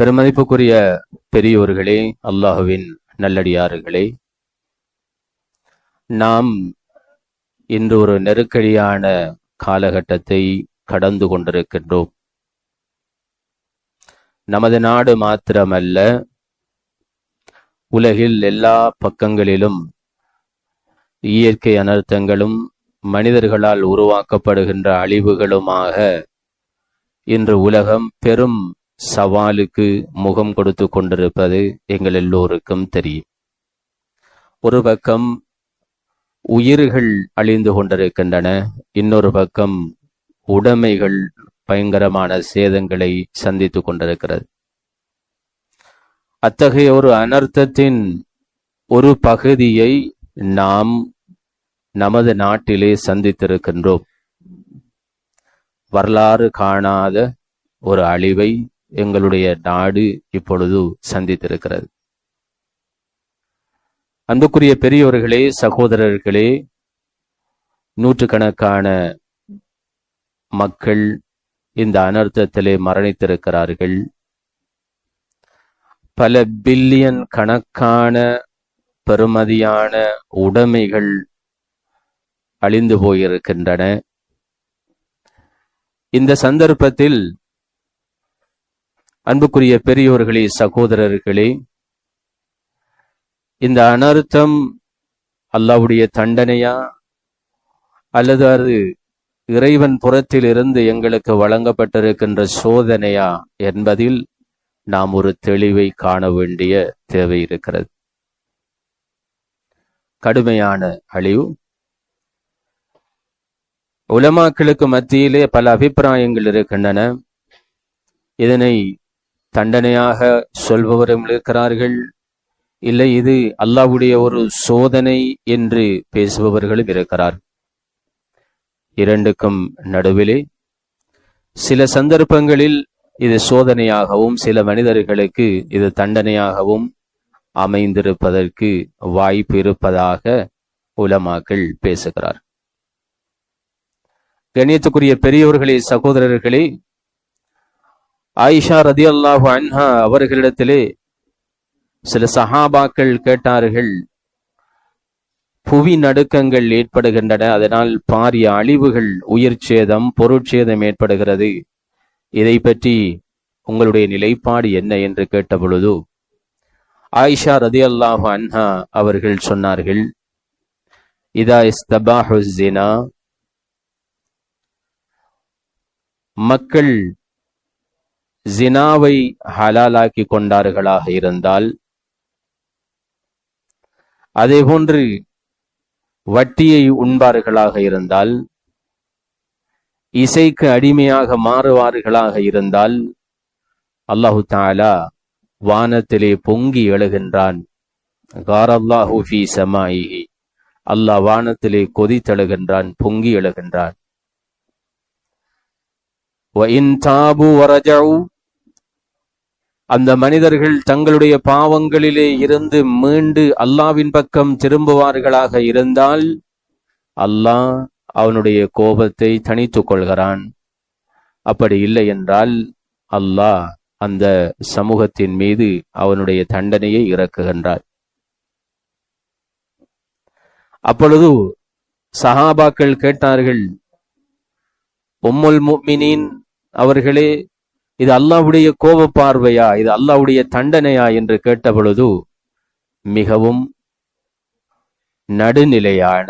பெருமதிப்புக்குரிய பெரியோர்களே அல்லாஹுவின் நல்லடியார்களே நாம் இன்று ஒரு நெருக்கடியான காலகட்டத்தை கடந்து கொண்டிருக்கின்றோம். நமது நாடு மாத்திரமல்ல உலகில் எல்லா பக்கங்களிலும் இயற்கை அனர்த்தங்களும் மனிதர்களால் உருவாக்கப்படுகின்ற அழிவுகளுமாக இன்று உலகம் பெரும் சவாலுக்கு முகம் கொடுத்து கொண்டிருப்பது எங்கள் எல்லோருக்கும் தெரியும். ஒரு பக்கம் உயிர்கள் அழிந்து கொண்டிருக்கின்றன இன்னொரு பக்கம் உடைமைகள் பயங்கரமான சேதங்களை சந்தித்துக் கொண்டிருக்கிறது. அத்தகைய ஒரு அனர்த்தத்தின் ஒரு பகுதியை நாம் நமது நாட்டிலே சந்தித்திருக்கின்றோம். வரலாறு காணாத ஒரு அழிவை எங்களுடைய நாடு இப்பொழுது சந்தித்திருக்கிறது. அன்புக்குரிய பெரியோர்களே சகோதரர்களே நூற்றுக்கணக்கான மக்கள் இந்த அனர்த்தத்திலே மரணித்திருக்கிறார்கள். பல பில்லியன் கணக்கான பெறுமதியான உடைமைகள் அழிந்து போயிருக்கின்றன. இந்த சந்தர்ப்பத்தில் அன்புக்குரிய பெரியோர்களே சகோதரர்களே இந்த அனர்த்தம் அல்லாவுடைய தண்டனையா? அல்லது அது இறைவன் புறத்தில் இருந்து எங்களுக்கு வழங்கப்பட்டிருக்கின்ற சோதனையா? என்பதில் நாம் ஒரு தெளிவை காண வேண்டிய தேவை இருக்கிறது. கடுமையான அழிவு. உலமாக்களுக்கு மத்தியிலே பல அபிப்பிராயங்கள் இருக்கின்றன. இதனை தண்டனையாக சொல்பவரும் இருக்கிறார்கள். இல்லை இது அல்லாவுடைய ஒரு சோதனை என்று பேசுபவர்களும் இருக்கிறார். இரண்டுக்கும் நடுவிலே சில சந்தர்ப்பங்களில் இது சோதனையாகவும் சில மனிதர்களுக்கு இது தண்டனையாகவும் அமைந்திருப்பதற்கு வாய்ப்பு இருப்பதாக உலமாக்கள் பேசுகிறார். கணியத்துக்குரிய பெரியவர்களே சகோதரர்களே ஆயிஷா ரதி அல்லாஹு அன்ஹா அவர்களிடத்திலே சில சஹாபாக்கள் கேட்டார்கள் புவி நடுக்கங்கள் ஏற்படுகின்றன அதனால் பாரிய அழிவுகள் உயிர் சேதம் பொருட்சேதம் ஏற்படுகிறது. இதை பற்றி உங்களுடைய நிலைப்பாடு என்ன என்று கேட்டபொழுது ஆயிஷா ரதி அல்லாஹு அன்ஹா அவர்கள் சொன்னார்கள் இதா இஸ்தபாஹுசினா மக்கள் ஜினாவை ஹலாலாக்கி கொண்டார்களாக இருந்தால் அதேபோன்று வட்டியை உண்பார்களாக இருந்தால் இசைக்கு அடிமையாக மாறுவார்களாக இருந்தால் அல்லாஹு தாலா வானத்திலே பொங்கி எழுகின்றான். காரல்லாஹு ஃபி அல்லாஹ் வானத்திலே கொதித்தழுகின்றான் பொங்கி எழுகின்றான். அந்த மனிதர்கள் தங்களுடைய பாவங்களிலே இருந்து மீண்டு அல்லாவின் பக்கம் திரும்புவார்களாக இருந்தால் அல்லாஹ் அவனுடைய கோபத்தை தனித்துக் கொள்கிறான். அப்படி இல்லை என்றால் அல்லாஹ் அந்த சமூகத்தின் மீது அவனுடைய தண்டனையை இறக்குகின்றார் அப்பொழுது சஹாபாக்கள் கேட்டார்கள் உம்முல் முக்மினின் அவர்களே இது அல்லாவுடைய கோப பார்வையா இது அல்லாவுடைய தண்டனையா? என்று கேட்ட பொழுது மிகவும் நடுநிலையான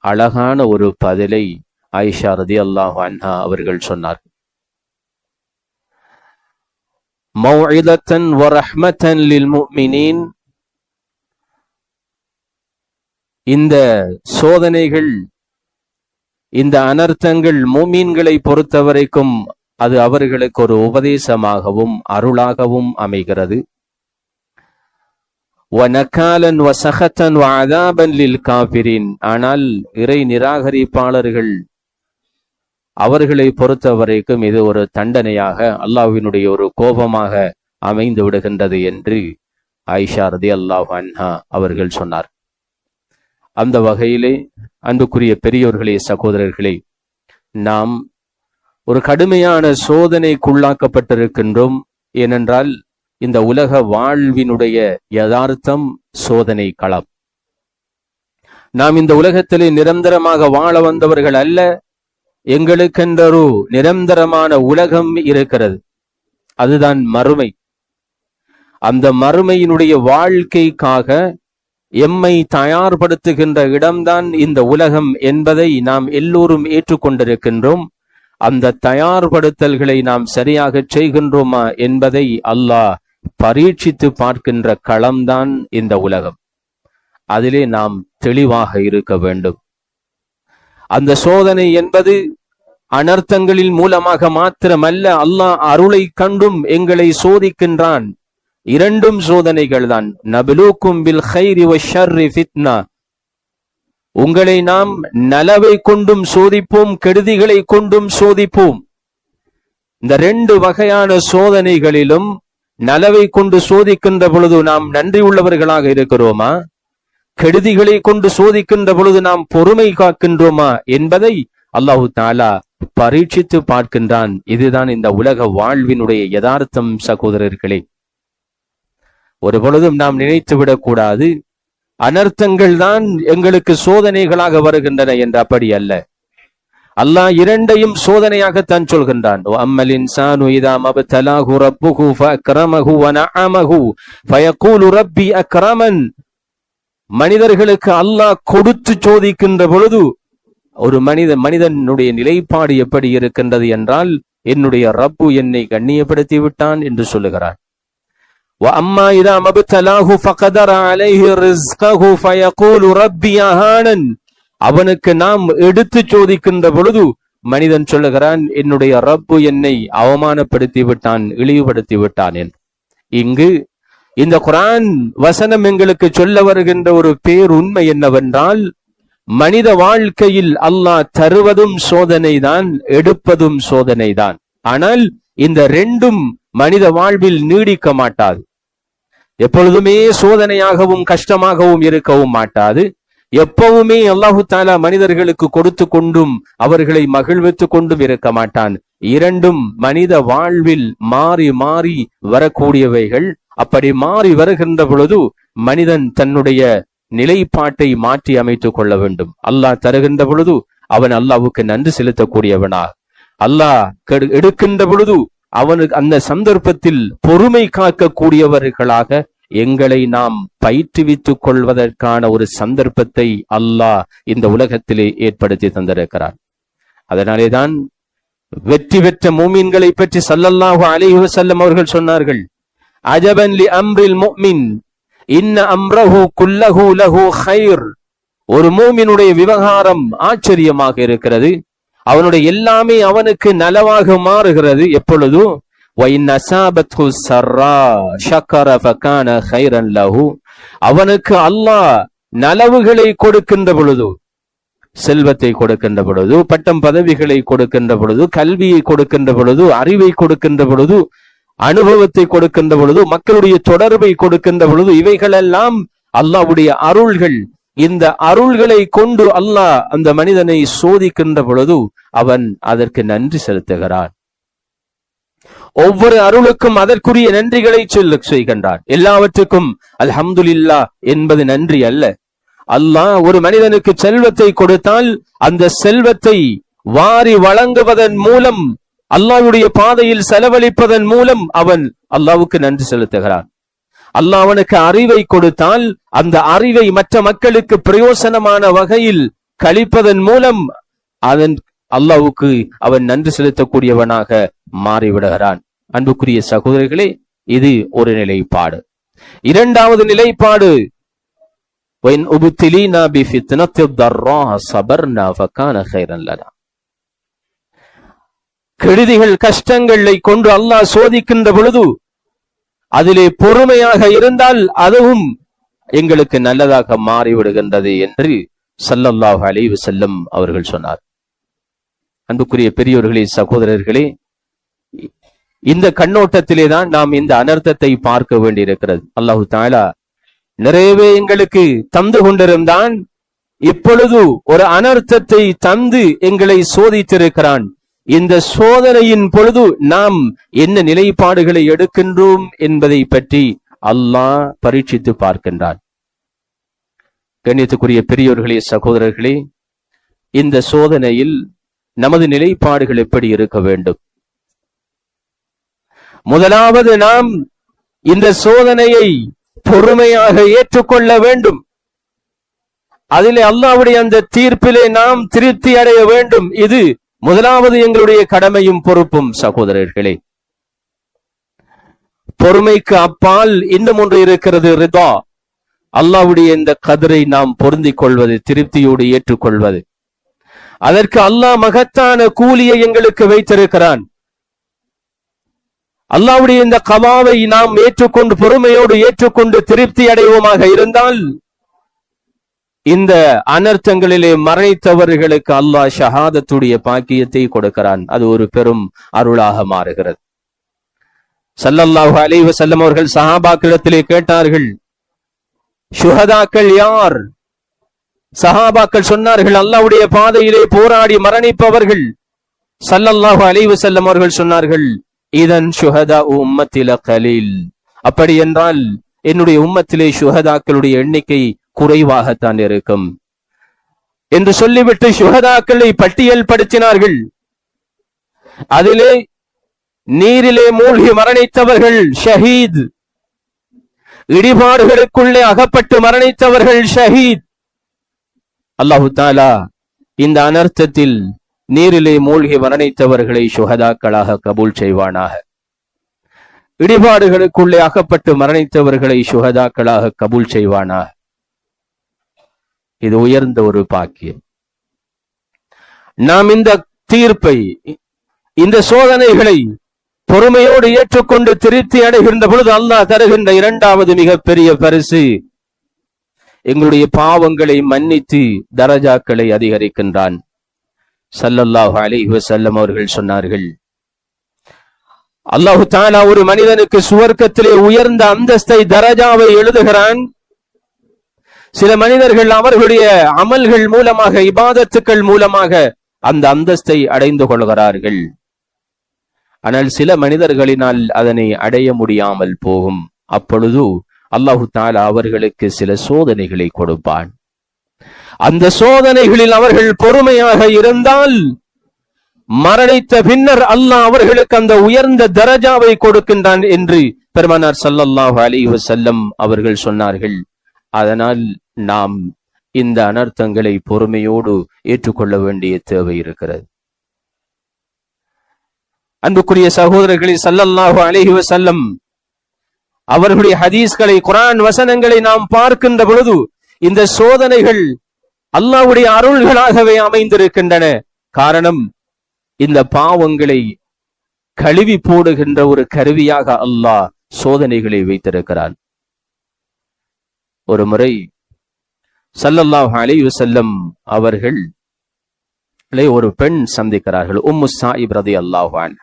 அழகான ஒரு பதிலை ஆயிஷா ரதி அல்லாஹ் அன்ஹா அவர்கள் சொன்னார் இந்த சோதனைகள் இந்த அனர்த்தங்கள் மூமீன்களை பொறுத்தவரைக்கும் அது அவர்களுக்கு ஒரு உபதேசமாகவும் அருளாகவும் அமைகிறது. ஆனால் இறை நிராகரிப்பாளர்கள் அவர்களை பொறுத்தவரைக்கும் இது ஒரு தண்டனையாக அல்லாஹினுடைய ஒரு கோபமாக அமைந்து விடுகின்றது என்று ஆயிஷா ரதி அல்லாஹ் அன்ஹா அவர்கள் சொன்னார். அந்த வகையிலே அன்புக்குரிய பெரியோர்களே சகோதரர்களே நாம் ஒரு கடுமையான சோதனைக்குள்ளாக்கப்பட்டிருக்கின்றோம். ஏனென்றால் இந்த உலக வாழ்வினுடைய யதார்த்தம் சோதனை களம். நாம் இந்த உலகத்திலே நிரந்தரமாக வாழ வந்தவர்கள் அல்ல எங்களுக்கென்றொரு நிரந்தரமான உலகம் இருக்கிறது. அதுதான் மறுமை. அந்த மறுமையினுடைய வாழ்க்கைக்காக எம்மை தயார்படுத்துகின்ற இடம்தான் இந்த உலகம் என்பதை நாம் எல்லோரும் ஏற்றுக்கொண்டிருக்கின்றோம். அந்த தயார்படுத்தல்களை நாம் சரியாக செய்கின்றோமா என்பதை அல்லாஹ் பரீட்சித்து பார்க்கின்ற களம்தான் இந்த உலகம். அதிலே நாம் தெளிவாக இருக்க வேண்டும். அந்த சோதனை என்பது அனர்த்தங்களின் மூலமாக மாத்திரமல்ல அல்லாஹ் அருளை கண்டும் எங்களை சோதிக்கின்றான். இரண்டும் சோதனைகள் தான் நபிலூக்கும் பில் ஹைரி ஷர்ரி ஃபித்னா உங்களை நாம் நலவை கொண்டும் சோதிப்போம் கெடுதிகளை கொண்டும் சோதிப்போம். இந்த ரெண்டு வகையான சோதனைகளிலும் நலவை கொண்டு சோதிக்கின்ற பொழுது நாம் நன்றி உள்ளவர்களாக இருக்கிறோமா? கெடுதிகளை கொண்டு சோதிக்கின்ற பொழுது நாம் பொறுமை காக்கின்றோமா என்பதை அல்லாஹு தாலா பரீட்சித்து பார்க்கின்றான். இதுதான் இந்த உலக வாழ்வினுடைய யதார்த்தம் சகோதரர்களே. ஒரு பொழுதும் நாம் நினைத்து விடக்கூடாது அனர்த்தங்கள் தான் எங்களுக்கு சோதனைகளாக வருகின்றன என்று அப்படி அல்ல. அல்லாஹ் இரண்டையும் சோதனையாக தான் சொல்கின்றான். அம்மல் இன்சானு இதா மப்தலாஹு ரப்புஹு ஃபஅக்ரமஹு வனஅமஹு ஃபயகூலு ரப்பி அக்ரமன். மனிதர்களுக்கு அல்லாஹ் கொடுத்து சோதிக்கின்ற பொழுது ஒரு மனித மனிதனுடைய நிலைப்பாடு எப்படி இருக்கின்றது என்றால் என்னுடைய ரப்பு என்னை கண்ணியப்படுத்தி விட்டான் என்று சொல்லுகிறான். وأما إذا ما ابتلاه فقدر عليه رزقه فيقول ربي أهانن அவனுக்கு நாம் எடுத்து சோதிக்கின்ற பொழுது மனிதன் சொல்லுகிறான் என்னுடைய ரப்பு என்னை அவமானப்படுத்தி விட்டான் இழிவுபடுத்தி விட்டான் என்று இங்கு இந்த குரான் வசனம் எங்களுக்கு சொல்ல வருகின்ற ஒரு பேருண்மை என்னவென்றால் மனித வாழ்க்கையில் அல்லாஹ் தருவதும் சோதனைதான் எடுப்பதும் சோதனைதான் ஆனால் இந்த ரெண்டும் மனித வாழ்வில் நீடிக்க மாட்டாது எப்பொழுதுமே சோதனையாகவும் கஷ்டமாகவும் இருக்கவும் மாட்டாது. எப்பவுமே அல்லாஹு தாலா மனிதர்களுக்கு கொடுத்து கொண்டும் அவர்களை மகிழ்வித்துக் கொண்டும் இருக்க மாட்டான். இரண்டும் மனித வாழ்வில் மாறி மாறி வரக்கூடியவைகள். அப்படி மாறி வருகின்ற பொழுது மனிதன் தன்னுடைய நிலைப்பாட்டை மாற்றி அமைத்துக் கொள்ள வேண்டும். அல்லாஹ் தருகின்ற பொழுது அவன் அல்லாவுக்கு நன்றி செலுத்தக்கூடியவனா. அல்லாஹ் எடுக்கின்ற பொழுது அவனுக்கு அந்த சந்தர்ப்பத்தில் பொறுமை காக்கக்கூடியவர்களாக எங்களை நாம் பயிற்றுவித்துக் கொள்வதற்கான ஒரு சந்தர்ப்பத்தை அல்லாஹ் இந்த உலகத்திலே ஏற்படுத்தி தந்திருக்கிறார். அதனாலேதான் வெற்றி பெற்ற மூமின்களை பற்றி சல்லல்லாஹு அலைஹி செல்லம் அவர்கள் சொன்னார்கள் அஜபன் லி அம்ரில் இன்ன அம்ரஹு குல்லஹு லஹு ஹைர் ஒரு மூமினுடைய விவகாரம் ஆச்சரியமாக இருக்கிறது. அவனுடைய எல்லாமே அவனுக்கு நலவாக மாறுகிறது. எப்பொழுதும் அவனுக்கு அல்லாஹ் நலவுகளை கொடுக்கின்ற பொழுது செல்வத்தை கொடுக்கின்ற பொழுது பட்டம் பதவிகளை கொடுக்கின்ற பொழுது கல்வியை கொடுக்கின்ற பொழுது அறிவை கொடுக்கின்ற பொழுது அனுபவத்தை கொடுக்கின்ற பொழுது மக்களுடைய தொடர்பை கொடுக்கின்ற பொழுது இவைகளெல்லாம் அல்லாவுடைய அருள்கள் இந்த அருள்களை கொண்டு அல்லாஹ் அந்த மனிதனை சோதிக்கின்ற பொழுது அவன் அதற்கு நன்றி செலுத்துகிறான். ஒவ்வொரு அருளுக்கும் அதற்குரிய நன்றிகளை சொல்ல செய்கின்றான். எல்லாவற்றுக்கும் அல்ஹம்துலில்லா என்பது நன்றி அல்ல. அல்லாஹ் ஒரு மனிதனுக்கு செல்வத்தை கொடுத்தால் அந்த செல்வத்தை வாரி வழங்குவதன் மூலம் அல்லாஹ்வுடைய பாதையில் செலவழிப்பதன் மூலம் அவன் அல்லாவுக்கு நன்றி செலுத்துகிறான். அல்லாஹ் அவனுக்கு அறிவை கொடுத்தால் அந்த அறிவை மற்ற மக்களுக்கு பிரயோசனமான வகையில் கழிப்பதன் மூலம் அதன் அல்லாவுக்கு அவன் நன்றி செலுத்தக்கூடியவனாக மாறிவிடுகிறான். அன்புக்குரிய சகோதரிகளே இது ஒரு நிலைப்பாடு. இரண்டாவது நிலைப்பாடு கெடுதிகள் கஷ்டங்களை கொண்டு அல்லாஹ் சோதிக்கின்ற பொழுது அதிலே பொறுமையாக இருந்தால் அதுவும் எங்களுக்கு நல்லதாக மாறிவிடுகின்றது என்று சல்லல்லாஹ் அலைவு செல்லம் அவர்கள் சொன்னார். அன்புக்குரிய பெரியோர்களே சகோதரர்களே இந்த கண்ணோட்டத்திலே தான் நாம் இந்த அனர்த்தத்தை பார்க்க வேண்டியிருக்கிறது. அல்லாஹு தாலா நிறையவே எங்களுக்கு தந்து கொண்டிருந்தான். இப்பொழுது ஒரு அனர்த்தத்தை தந்து எங்களை சோதித்திருக்கிறான். இந்த சோதனையின் பொழுது நாம் என்ன நிலைப்பாடுகளை எடுக்கின்றோம் என்பதை பற்றி அல்லாஹ் பரீட்சித்து பார்க்கின்றான். கண்ணியத்துக்குரிய பெரியோர்களே சகோதரர்களே இந்த சோதனையில் நமது நிலைப்பாடுகள் எப்படி இருக்க வேண்டும்? முதலாவது நாம் இந்த சோதனையை பொறுமையாக ஏற்றுக்கொள்ள வேண்டும். அதிலே அல்லாவுடைய அந்த தீர்ப்பிலே நாம் திருப்தி அடைய வேண்டும். இது முதலாவது எங்களுடைய கடமையும் பொறுப்பும் சகோதரர்களே. பொறுமைக்கு அப்பால் இன்னும் ஒன்று இருக்கிறது ரிதா. அல்லாவுடைய இந்த கதிரை நாம் பொருந்திக் கொள்வது திருப்தியோடு ஏற்றுக்கொள்வது. அதற்கு அல்லாஹ் மகத்தான கூலியை எங்களுக்கு வைத்திருக்கிறான். அல்லாவுடைய இந்த கவாவை நாம் ஏற்றுக்கொண்டு பொறுமையோடு ஏற்றுக்கொண்டு திருப்தி அடைவோமாக இருந்தால் இந்த அனர்த்தங்களிலே மறைத்தவர்களுக்கு அல்லாஹ் ஷஹாதத்துடைய பாக்கியத்தை கொடுக்கிறான். அது ஒரு பெரும் அருளாக மாறுகிறது. சல்லல்லாஹு அலைஹி வஸல்லம் அவர்கள் சஹாபாக்களிடத்திலே கேட்டார்கள் சுஹதாக்கள் யார்? சஹாபாக்கள் சொன்னார்கள் அல்லாவுடைய பாதையிலே போராடி மரணிப்பவர்கள். சல்லல்லாஹு அலைவு வஸல்லம் அவர்கள் சொன்னார்கள் இதன் சுஹதா உம்மத்தில கலீல். அப்படி என்றால் என்னுடைய உம்மத்திலே சுஹதாக்களுடைய எண்ணிக்கை குறைவாகத்தான் இருக்கும். என்று சொல்லிவிட்டு சுஹதாக்களை பட்டியல் படுத்தினார்கள். அதிலே நீரிலே மூழ்கி மரணித்தவர்கள் ஷஹீத். இடிபாடுகளுக்குள்ளே அகப்பட்டு மரணித்தவர்கள் ஷஹீத். அல்லாஹு தாலா இந்த அனர்த்தத்தில் நீரிலே மூழ்கி மரணித்தவர்களை சுகதாக்களாக கபூல் செய்வானாக. இடிபாடுகளுக்குள்ளே அகப்பட்டு மரணித்தவர்களை சுகதாக்களாக கபூல் செய்வானாக. இது உயர்ந்த ஒரு பாக்கியம். நாம் இந்த தீர்ப்பை இந்த சோதனைகளை பொறுமையோடு ஏற்றுக்கொண்டு திருப்தி அடைகின்ற பொழுது அல்லாஹ் தருகின்ற இரண்டாவது மிகப்பெரிய பரிசு எங்களுடைய பாவங்களை மன்னித்து தரஜாக்களை அதிகரிக்கின்றான். சல்லல்லாஹ் அலைஹி வசல்லம் அவர்கள் சொன்னார்கள் அல்லாஹு தானா ஒரு மனிதனுக்கு சுவர்க்கத்திலே உயர்ந்த அந்தஸ்தை தரஜாவை எழுதுகிறான். சில மனிதர்கள் அவர்களுடைய அமல்கள் மூலமாக இபாதத்துக்கள் மூலமாக அந்த அந்தஸ்தை அடைந்து கொள்கிறார்கள். ஆனால் சில மனிதர்களினால் அதனை அடைய முடியாமல் போகும். அப்பொழுது அல்லாஹு தாலா அவர்களுக்கு சில சோதனைகளை கொடுப்பான். அந்த சோதனைகளில் அவர்கள் பொறுமையாக இருந்தால் மரணித்த பின்னர் அல்லாஹ் அவர்களுக்கு அந்த உயர்ந்த தரஜாவை கொடுக்கின்றான் என்று பெருமானார் சல்லல்லாஹு அலி வசல்லம் அவர்கள் சொன்னார்கள். அதனால் நாம் இந்த அனர்த்தங்களை பொறுமையோடு ஏற்றுக்கொள்ள வேண்டிய தேவை இருக்கிறது. அன்புக்குரிய சகோதரர்களை சல்லல்லாஹு அலைஹி வஸல்லம் அவர்களுடைய ஹதீஸ்களை குரான் வசனங்களை நாம் பார்க்கின்ற பொழுது இந்த சோதனைகள் அல்லாவுடைய அருள்களாகவே அமைந்திருக்கின்றன. காரணம் இந்த பாவங்களை கழுவி போடுகின்ற ஒரு கருவியாக அல்லாஹ் சோதனைகளை வைத்திருக்கிறான். ஒரு முறை சல்லல்லாஹ் அலி வசல்லம் அவர்கள் ஒரு பெண் சந்திக்கிறார்கள். உம்மு சாஹிப் ரதி அல்லாஹான்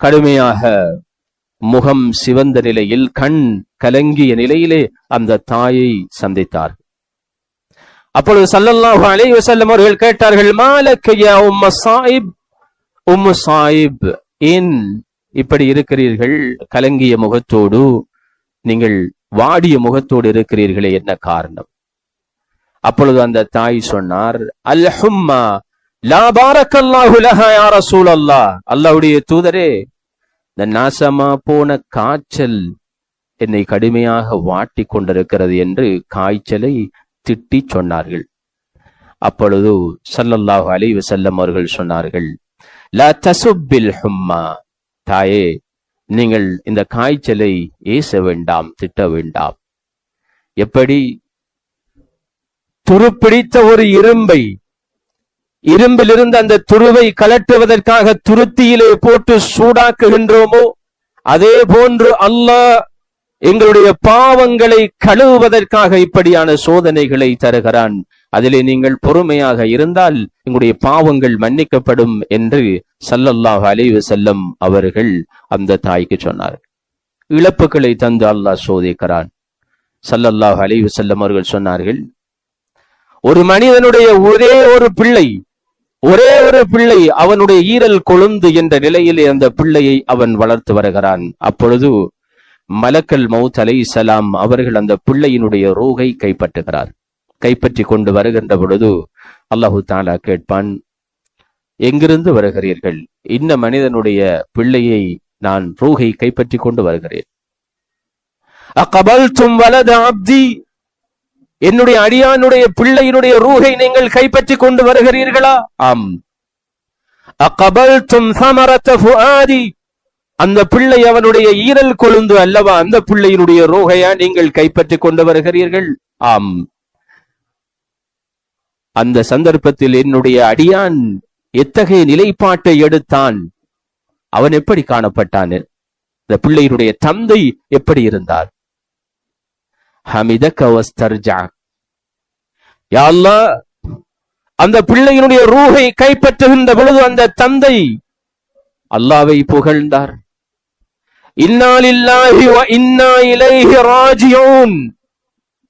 கடுமையாக முகம் சிவந்த நிலையில் கண் கலங்கிய நிலையிலே அந்த தாயை சந்தித்தார் அப்பொழுது சல்லல்லாஹு அலி வசல்லம் அவர்கள் கேட்டார்கள் மாலக்கையா உம்ம சாஹிப் உம்மு சாஹிப் ஏன் இப்படி இருக்கிறீர்கள்? கலங்கிய முகத்தோடு நீங்கள் வாடிய முகத்தோடு இருக்கிறீர்களே என்ன காரணம்? அப்பொழுது அந்த தாய் சொன்னார் அல்ஹும்மா அல்லாவுடைய தூதரே இந்த நாசமா போன காய்ச்சல் என்னை கடுமையாக வாட்டி கொண்டிருக்கிறது என்று காய்ச்சலை திட்டி சொன்னார்கள். அப்பொழுது சல்லல்லாஹு அலைஹி வஸல்லம் அவர்கள் சொன்னார்கள் லா தசுப்பில் ஹும்மா தாயே நீங்கள் இந்த காய்ச்சலை ஏச வேண்டாம் திட்ட வேண்டாம். எப்படி? துருப்பிடித்த ஒரு இரும்பை இரும்பிலிருந்து அந்த துருவை கலட்டுவதற்காக துருத்தியிலே போட்டு சூடாக்குகின்றோமோ அதே போன்று அல்லாஹ் எங்களுடைய பாவங்களை கழுவுவதற்காக இப்படியான சோதனைகளை தருகிறான். அதிலே நீங்கள் பொறுமையாக இருந்தால் எங்களுடைய பாவங்கள் மன்னிக்கப்படும் என்று சல்லல்லாஹ் அலைஹி செல்லம் அவர்கள் அந்த தாய்க்கு சொன்னார் இழப்புகளை தந்து அல்லாஹ் சோதிக்கிறான். சல்லல்லாஹ் அலைஹி செல்லம் அவர்கள் சொன்னார்கள் ஒரு மனிதனுடைய ஒரே ஒரு பிள்ளை ஒரே ஒரு பிள்ளை அவனுடைய ஈரல் கொழுந்து என்ற நிலையிலே அந்த பிள்ளையை அவன் வளர்த்து வருகிறான். அப்பொழுது மலக்கல் மௌத் அலை சலாம் அவர்கள் அந்த பிள்ளையினுடைய ரூகை கைப்பற்றுகிறார். கைப்பற்றி கொண்டு வருகின்ற பொழுது அல்லாஹு தாலா கேட்பான் எங்கிருந்து வருகிறீர்கள்? இந்த மனிதனுடைய பிள்ளையை நான் ரூகை கைப்பற்றி கொண்டு வருகிறேன். அகபல்தும் வலத அப்தி. என்னுடைய அடியானுடைய பிள்ளையினுடைய ரூகை நீங்கள் கைப்பற்றி கொண்டு வருகிறீர்களா? ஆம். அகபல்தும் சமரத்த ஃபுஆதி. அந்த பிள்ளை அவனுடைய ஈரல் கொழுந்து அல்லவா? அந்த பிள்ளையினுடைய ரூகையா நீங்கள் கைப்பற்றி கொண்டு வருகிறீர்கள்? ஆம். அந்த சந்தர்ப்பத்தில் என்னுடைய அடியான் எத்தகைய நிலைப்பாட்டை எடுத்தான்? அவன் எப்படி காணப்பட்டான்? இந்த பிள்ளையினுடைய தந்தை எப்படி இருந்தார்? ஹமித வஸ்தர்ஜா. யா அல்லாஹ் அந்த பிள்ளையினுடைய ரூகை கைப்பற்றுகின்ற பொழுது அந்த தந்தை அல்லாவை புகழ்ந்தார். இன்னாலில்லாஹி வ இன்னா இலைஹி ராஜியூன்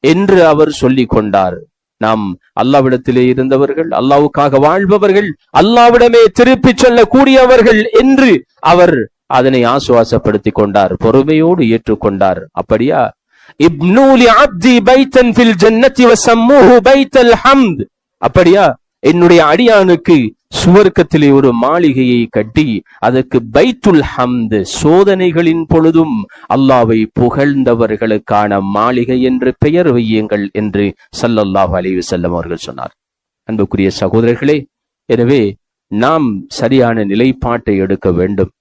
என்று அவர் சொல்லிக் கொண்டார். நாம் அல்லாவிடத்திலே இருந்தவர்கள் அல்லாவுக்காக வாழ்பவர்கள் அல்லாவிடமே திருப்பிச் செல்லக்கூடியவர்கள் என்று அவர் அதனை ஆசுவாசப்படுத்திக் கொண்டார் பொறுமையோடு ஏற்றுக்கொண்டார் அப்படியா? இப்னூலி அப்தி பைத்தன் ஜன்னத்தி அப்படியா? என்னுடைய அடியானுக்கு சுவர்க்கத்திலே ஒரு மாளிகையை கட்டி அதற்கு பைத்துல் ஹம்து சோதனைகளின் பொழுதும் அல்லாவை புகழ்ந்தவர்களுக்கான மாளிகை என்று பெயர் வையுங்கள் என்று சல்லல்லாஹ் அலைஹி செல்லம் அவர்கள் சொன்னார். அன்புக்குரிய சகோதரர்களே எனவே நாம் சரியான நிலைப்பாட்டை எடுக்க வேண்டும்.